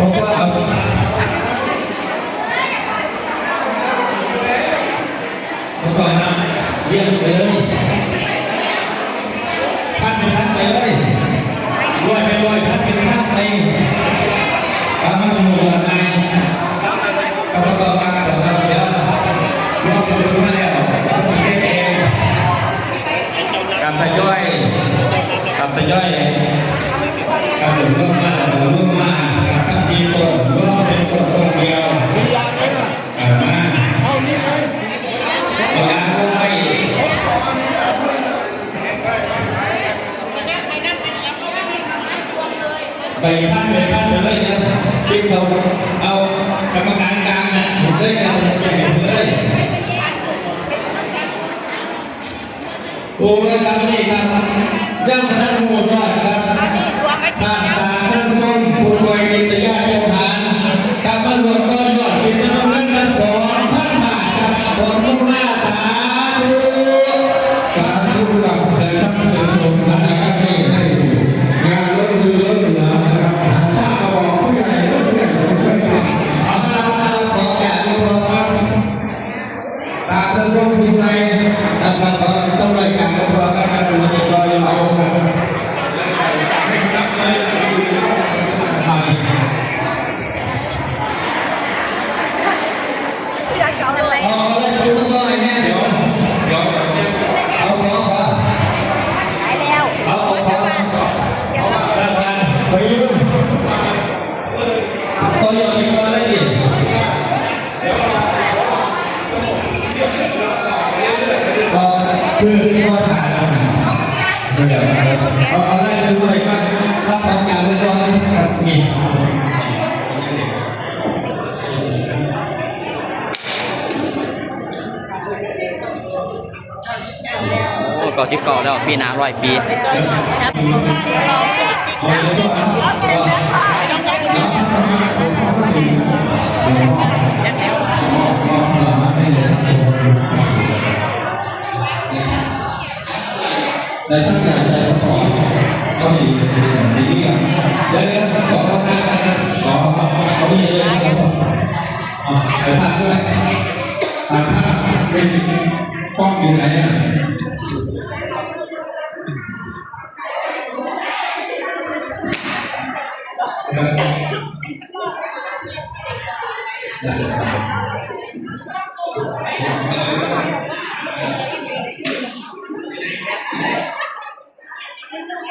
เพราะว่าเอาเมื่อก่อนนะเรียไปเลยพันเป็นพันไปเลยร้อยเป็นร้อยพันเป็นพันไปตามมาดูหมู่นายกรรมการกาต่อไปเดี๋ยวรอบเป็นคนมาแล้วมีเจ๊เองการทยอยการทยอย ไปท่านไปท่านไปเลยนะที่เขาเอากรรมการกลางนะเห็นเลยกันเห็นเลยโอ้ยครับนี่ครับย่ำท่านหมดยอดครับท่านสาท่านชมผู้ช่วยกิตยาเจ้าฐานกรรมรวมก็ยอดเป็นจำนวนเงินสองพันบาทครับขอบคุณมากสาธุ อยากเอาอะไรเอาเลยซื้อตัวให้แม่เดี๋ยวเดี๋ยว เดี๋ยวเดี๋ยวเอาของก่อนหายแล้วเอาของก่อนเดี๋ยวเราประธานไปยืมตัวอย่างอีกตัวเลยดิก็คือตัวฐานเราเดี๋ยวเอาเอาได้ซื้อไปบของจากอุปกรณ์ครับนี่ โอ้เก่าสิบเก่าแล้วปีหน้าร้อยปีในช่างใหญ่ใจต่อบก็มีสีนี้กันเดี๋ยวเดี๋ยวขอเข้าหน้ากันนะขอเขามีเลยครับเอาไปภาพด้วยถ่ายภาพเป็นกล้องอยู่ไหนอะ ได้ครับ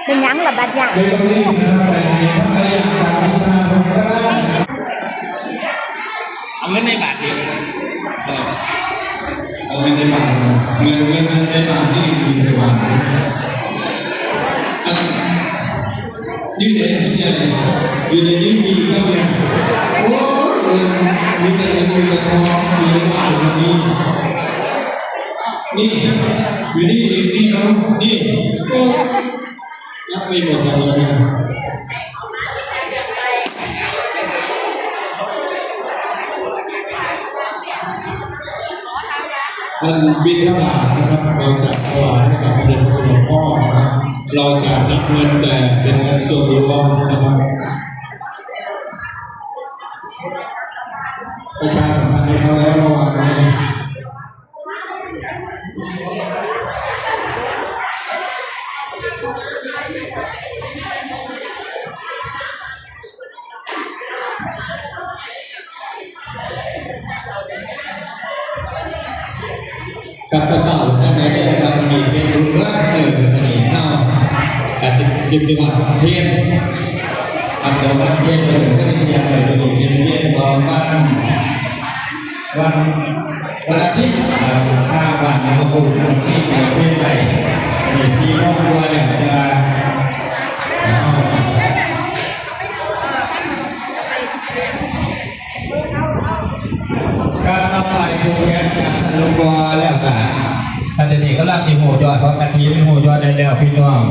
เป็นยังละบัดยังไม่ต้องรีบนะค นี่เด็กเนี่ยอยู่ในนี้มีก็เนี่ยโอ้ยมีแต่เงินมีแต่ทองมีแต่บ้านนี่นี่อยู่นี่อีกนี่เอานี่โอ้ยับไม่หมดเลยนะอันบินทบาทนะครับ เราจะนับเงินแต่เป็นเงินส่วนรวมนะครับ ประชาสัมพันธ์ให้เขาแล้วเมื่อวานนี้กับกระเป๋าท่านใดได้ครับมันมีเป็นรุ่นแรกเติมกันนี่เน่า การจิตติวัฒน์เทียนอันเดียวกันเทียนเลยก็เป็นอย่างไรตัวนี้เป็นเทียนของบ้านวันวันอาทิตย์ข้าวันนะครับคุณที่แก่เพียงไรมีที่มองตัวเนี่ยจะการนำไปผูแขนกันลงบัวแล้วกันท่านเดนี่ก็ลากที่หูยอดของกันทีเป็นหูยอดได้แล้วพี่น้อง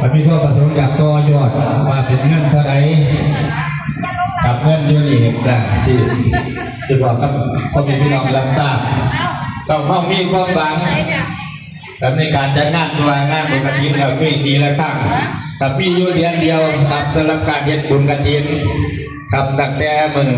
วันพี่ทั่วประสงค์อยากตัวยอดว่าเป็นเงินเท่าไรกับเงินอยู่นี่ก็จีจะบอกกับพ่อแม่พี่น้องรับทราบเจ้าพ่อมีความหวังและในการจัดงานตัวงานบุญกฐินกับมีทีละครั้งครับมีอยู่เดือนเดียวครับสำหรับการเฮ็ดบุญกฐินครับตั้งแต่เมื้อ